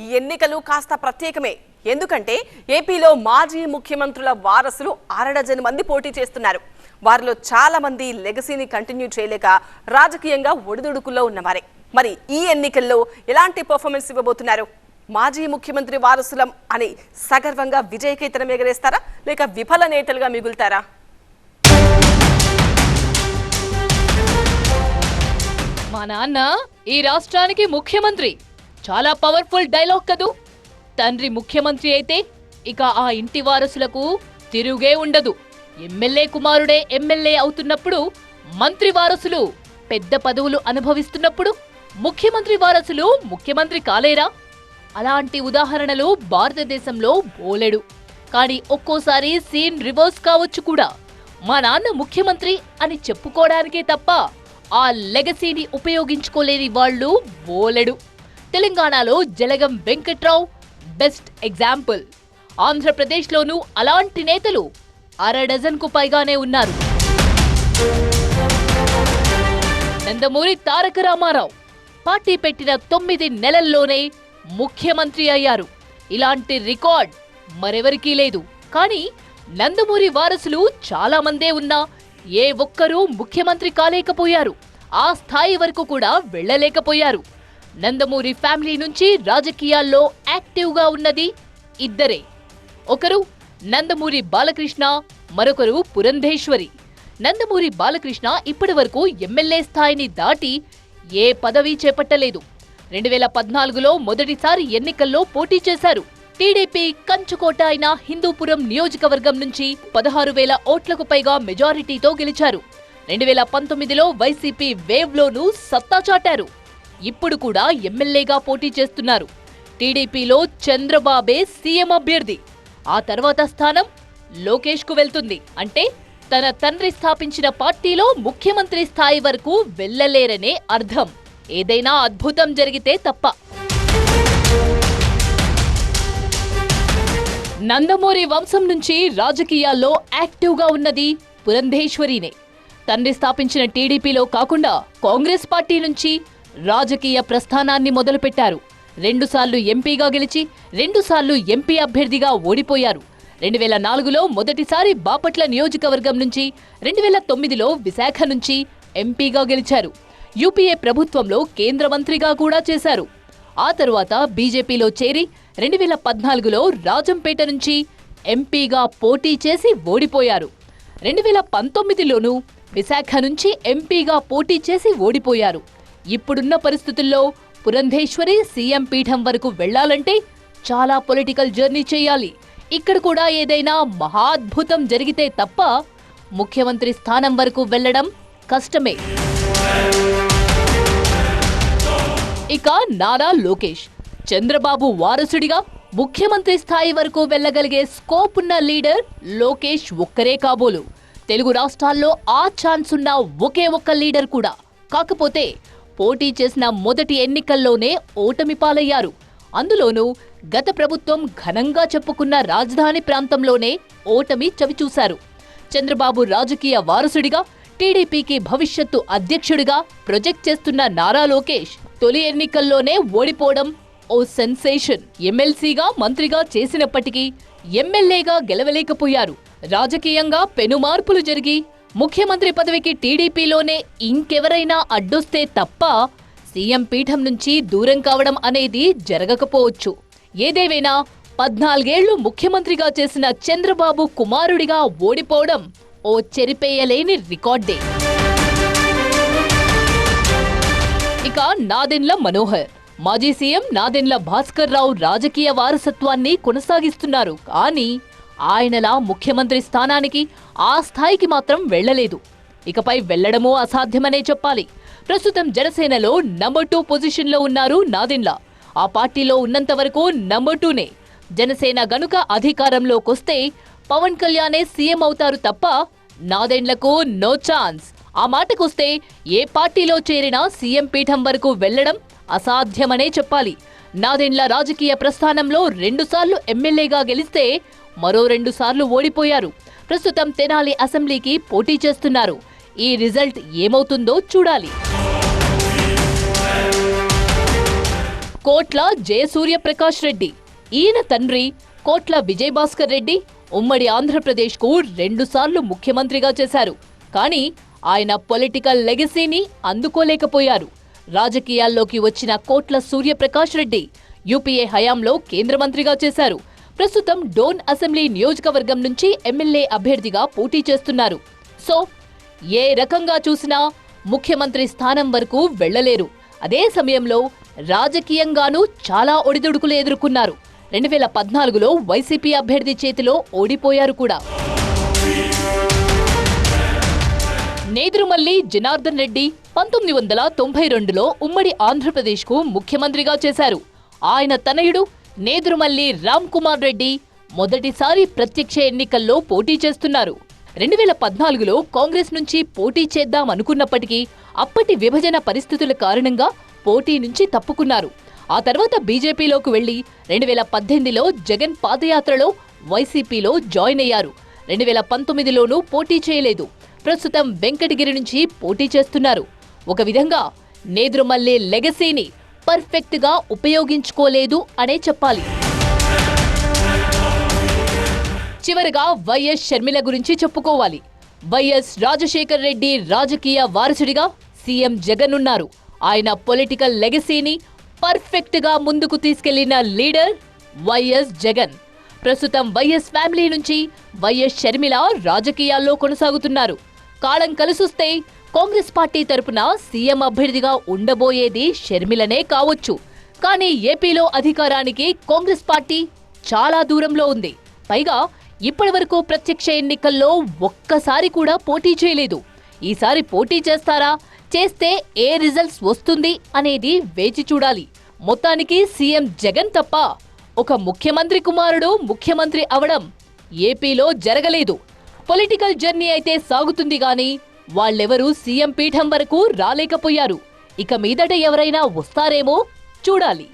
ఈ ఎన్నికలు కాస్త ప్రత్యేకమే. ఎందుకంటే ఏపీలో మాజీ ముఖ్యమంత్రుల వారసులు అరడజన్ మంది పోటీ చేస్తున్నారు. వారిలో చాలా మంది లెగసీని కంటిన్యూ చేయలేక రాజకీయంగా ఒడిదుడుకుల్లో ఉన్నవారే. మరి ఈ ఎన్నికల్లో ఎలాంటి పర్ఫార్మెన్స్ ఇవ్వబోతున్నారు? మాజీ ముఖ్యమంత్రి వారసులం అని సగర్వంగా విజయకేతనం ఎగరేస్తారా? లేక విఫల నేతలుగా మిగులుతారా? మా నాన్న ఈ రాష్ట్రానికి ముఖ్యమంత్రి. చాలా పవర్ఫుల్ డైలాగ్ కదూ. తండ్రి ముఖ్యమంత్రి అయితే ఇక ఆ ఇంటి వారసులకు తిరుగే ఉండదు. ఎమ్మెల్యే కుమారుడే ఎమ్మెల్యే అవుతున్నప్పుడు మంత్రి వారసులు పెద్ద పదవులు అనుభవిస్తున్నప్పుడు ముఖ్యమంత్రి వారసులు ముఖ్యమంత్రి కాలేరా? అలాంటి ఉదాహరణలు భారతదేశంలో బోలెడు. కానీ ఒక్కోసారి సీన్ రివర్స్ కావచ్చు కూడా. మా నాన్న ముఖ్యమంత్రి అని చెప్పుకోవడానికే తప్ప ఆ లెగసీని ఉపయోగించుకోలేని వాళ్ళు బోలెడు. తెలంగాణలో జలగం వెంకట్రావు బెస్ట్ ఎగ్జాంపుల్ ఆంధ్రప్రదేశ్లోనూ అలాంటి నేతలు అర డజన్కు పైగానే ఉన్నారు. నందమూరి తారక రామారావు పార్టీ పెట్టిన తొమ్మిది నెలల్లోనే ముఖ్యమంత్రి అయ్యారు. ఇలాంటి రికార్డ్ మరెవరికీ లేదు. కానీ నందమూరి వారసులు చాలా మందే ఉన్నా ఏ ఒక్కరూ ముఖ్యమంత్రి కాలేకపోయారు. ఆ స్థాయి వరకు కూడా వెళ్ళలేకపోయారు. నందమూరి ఫ్యామిలీ నుంచి రాజకీయాల్లో యాక్టివ్గా ఉన్నది ఇద్దరే. ఒకరు నందమూరి బాలకృష్ణ మరొకరు పురంధేశ్వరి. నందమూరి బాలకృష్ణ ఇప్పటి వరకు ఎమ్మెల్యే స్థాయిని దాటి ఏ పదవి చేపట్టలేదు. రెండు వేల పద్నాలుగులో మొదటిసారి ఎన్నికల్లో పోటీ చేశారు. టీడీపీ కంచుకోట అయిన హిందూపురం నియోజకవర్గం నుంచి పదహారు వేల ఓట్లకు పైగా మెజారిటీతో గెలిచారు. రెండు వేల పంతొమ్మిదిలో వైసీపీ వేవ్లోనూ సత్తా చాటారు. ఇప్పుడు కూడా ఎమ్మెల్యేగా పోటీ చేస్తున్నారు. టీడీపీలో చంద్రబాబే సీఎం అభ్యర్థి. ఆ తర్వాత స్థానం లోకేష్కు వెళ్తుంది. అంటే తన తండ్రి స్థాపించిన పార్టీలో ముఖ్యమంత్రి స్థాయి వరకు వెళ్ళలేరనే అర్థం. ఏదైనా అద్భుతం జరిగితే తప్ప. నందమూరి వంశం నుంచి రాజకీయాల్లో యాక్టివ్గా ఉన్నది పురంధేశ్వరినే. తండ్రి స్థాపించిన టీడీపీలో కాకుండా కాంగ్రెస్ పార్టీ నుంచి రాజకీయ ప్రస్థానాన్ని మొదలుపెట్టారు. రెండుసార్లు ఎంపీగా గెలిచి రెండుసార్లు ఎంపీ అభ్యర్థిగా ఓడిపోయారు. రెండు వేల నాలుగులో మొదటిసారి బాపట్ల నియోజకవర్గం నుంచి రెండు వేల తొమ్మిదిలో విశాఖ నుంచి ఎంపీగా గెలిచారు. యూపీఏ ప్రభుత్వంలో కేంద్ర మంత్రిగా కూడా చేశారు. ఆ తరువాత బీజేపీలో చేరి రెండు వేల పద్నాలుగులో రాజంపేట నుంచి ఎంపీగా పోటీ చేసి ఓడిపోయారు. రెండు వేల పంతొమ్మిదిలోనూ విశాఖ నుంచి ఎంపీగా పోటీ చేసి ఓడిపోయారు. ఇప్పుడున్న పరిస్థితుల్లో పురంధేశ్వరి సీఎం పీఠం వరకు వెళ్ళాలంటే చాలా పొలిటికల్ జర్నీ చేయాలి. ఇక్కడ కూడా ఏదైనా మహాద్భుతం జరిగితే తప్ప ముఖ్యమంత్రి స్థానం వరకు వెళ్ళడం కష్టమే. ఇక నారా లోకేష్ చంద్రబాబు వారసుడిగా ముఖ్యమంత్రి స్థాయి వరకు వెళ్ళగలిగే స్కోప్ ఉన్న లీడర్ లోకేష్ ఒక్కరే కాబోలు. తెలుగు రాష్ట్రాల్లో ఆ ఛాన్స్ ఉన్న ఒకే ఒక్క లీడర్ కూడా. కాకపోతే పోటీ చేసిన మొదటి ఎన్నికల్లోనే ఓటమి పాలయ్యారు. అందులోనూ గత ప్రభుత్వం ఘనంగా చెప్పుకున్న రాజధాని ప్రాంతంలోనే ఓటమి చవిచూశారు. చంద్రబాబు రాజకీయ వారసుడిగా టీడీపీకి భవిష్యత్తు అధ్యక్షుడిగా ప్రొజెక్ట్ చేస్తున్న నారా లోకేష్ తొలి ఎన్నికల్లోనే ఓడిపోవడం ఓ సెన్సేషన్. ఎమ్మెల్సీగా మంత్రిగా చేసినప్పటికీ ఎమ్మెల్యేగా గెలవలేకపోయారు. రాజకీయంగా పెనుమార్పులు జరిగి ముఖ్యమంత్రి పదవికి టీడీపీలోనే ఇంకెవరైనా అడ్డొస్తే తప్ప సీఎం పీఠం నుంచి దూరం కావడం అనేది జరగకపోవచ్చు. ఏదేవైనా పద్నాలుగేళ్ళు ముఖ్యమంత్రిగా చేసిన చంద్రబాబు కుమారుడిగా ఓడిపోవడం ఓ చెరిపేయలేని రికార్డే. ఇక నాదెండ్ల మనోహర్. మాజీ సీఎం నాదెండ్ల భాస్కర్ రావు రాజకీయ వారసత్వాన్ని కొనసాగిస్తున్నారు. కానీ ఆయనలా ముఖ్యమంత్రి స్థానానికి ఆ స్థాయికి మాత్రం వెళ్ళలేదు ఇకపై వెళ్ళడమూ అసాధ్యమనే చెప్పాలి. ప్రస్తుతం జనసేనలో నంబర్ టూ పొజిషన్లో ఉన్నారు నాదిన్లా. ఆ పార్టీలో ఉన్నంత వరకు నంబర్ టూనే జనసేన గనుక అధికారంలోకొస్తే పవన్ కళ్యాణే సీఎం అవుతారు తప్ప నాదెండ్లకు నో ఛాన్స్ ఆ మాటకొస్తే ఏ పార్టీలో చేరినా సీఎం పీఠం వరకు వెళ్ళడం అసాధ్యమనే చెప్పాలి. నాదెండ్ల రాజకీయ ప్రస్థానంలో రెండుసార్లు ఎమ్మెల్యేగా గెలిస్తే మరో రెండుసార్లు ఓడిపోయారు. ప్రస్తుతం తెనాలి అసెంబ్లీకి పోటీ చేస్తున్నారు. ఈ రిజల్ట్ ఏమవుతుందో చూడాలి. కోట్ల జయసూర్యప్రకాష్ రెడ్డి ఈయన తండ్రి కోట్ల విజయభాస్కర్ రెడ్డి ఉమ్మడి ఆంధ్రప్రదేశ్కు రెండుసార్లు ముఖ్యమంత్రిగా చేశారు. కానీ ఆయన పొలిటికల్ లెగసీని అందుకోలేకపోయారు. రాజకీయాల్లోకి వచ్చిన కోట్ల సూర్యప్రకాష్ రెడ్డి యూపీఏ హయాంలో కేంద్ర మంత్రిగా చేశారు. ప్రస్తుతం డోన్ అసెంబ్లీ నియోజకవర్గం నుంచి ఎమ్మెల్యే అభ్యర్థిగా పోటీ చేస్తున్నారు. సో ఏ రకంగా చూసినా ముఖ్యమంత్రి స్థానం వరకు వెళ్ళలేరు అదే సమయంలో రాజకీయంగానూ చాలా ఒడిదుడుకులు ఎదుర్కొన్నారు. రెండు వేల పద్నాలుగులో వైసీపీ అభ్యర్థి చేతిలో ఓడిపోయారు కూడా. నేదురుమల్లి జనార్దన్ రెడ్డి పంతొమ్మిది వందల తొంభై రెండులో ఉమ్మడి ఆంధ్రప్రదేశ్కు ముఖ్యమంత్రిగా చేశారు. ఆయన తనయుడు నేదురుమల్లి రామ్ కుమార్ రెడ్డి మొదటిసారి ప్రత్యక్ష ఎన్నికల్లో పోటీ చేస్తున్నారు. రెండు వేల పద్నాలుగులో కాంగ్రెస్ నుంచి పోటీ చేద్దాం అనుకున్నప్పటికీ అప్పటి విభజన పరిస్థితుల కారణంగా పోటీ నుంచి తప్పుకున్నారు. ఆ తర్వాత బీజేపీలోకి వెళ్ళి రెండు వేల పద్దెనిమిదిలో జగన్ పాదయాత్రలో వైసీపీలో జాయిన్ అయ్యారు. రెండు వేల పంతొమ్మిదిలోనూ పోటీ చేయలేదు. ప్రస్తుతం వెంకటగిరి నుంచి పోటీ చేస్తున్నారు. ఒక విధంగా నేదురుమల్లి లెగసీని పర్ఫెక్ట్గా ఉపయోగించుకోలేదు అనే చెప్పాలి. చివరగా వైఎస్ షర్మిల గురించి చెప్పుకోవాలి. వైఎస్ రాజశేఖర్ రెడ్డి రాజకీయ వారసుడిగా సీఎం జగన్ ఉన్నారు ఆయన పొలిటికల్ లెగసీని పర్ఫెక్ట్గా ముందుకు తీసుకెళ్ళిన లీడర్ వైఎస్ జగన్. ప్రస్తుతం వైఎస్ ఫ్యామిలీ నుంచి వైఎస్ షర్మిల రాజకీయాల్లో కొనసాగుతున్నారు. కాలం కలిసొస్తే కాంగ్రెస్ పార్టీ తరపున సీఎం అభ్యర్థిగా ఉండబోయేది షర్మిలనే కావచ్చు. కానీ ఏపీలో అధికారానికి కాంగ్రెస్ పార్టీ చాలా దూరంలో ఉంది. పైగా ఇప్పటివరకు ప్రత్యక్ష ఎన్నికల్లో ఒక్కసారి కూడా పోటీ చేయలేదు. ఈసారి పోటీ చేస్తారా? చేస్తే ఏ రిజల్ట్స్ వస్తుంది అనేది వేచి చూడాలి. మొత్తానికి సీఎం జగన్ తప్ప ఒక ముఖ్యమంత్రి కుమారుడు ముఖ్యమంత్రి అవడం ఏపీలో జరగలేదు. పొలిటికల్ జర్నీ అయితే సాగుతుంది గాని వాళ్ళెవరూ సీఎం పీఠం వరకు రాలేకపోయారు. ఇక మీదట ఎవరైనా వస్తారేమో చూడాలి.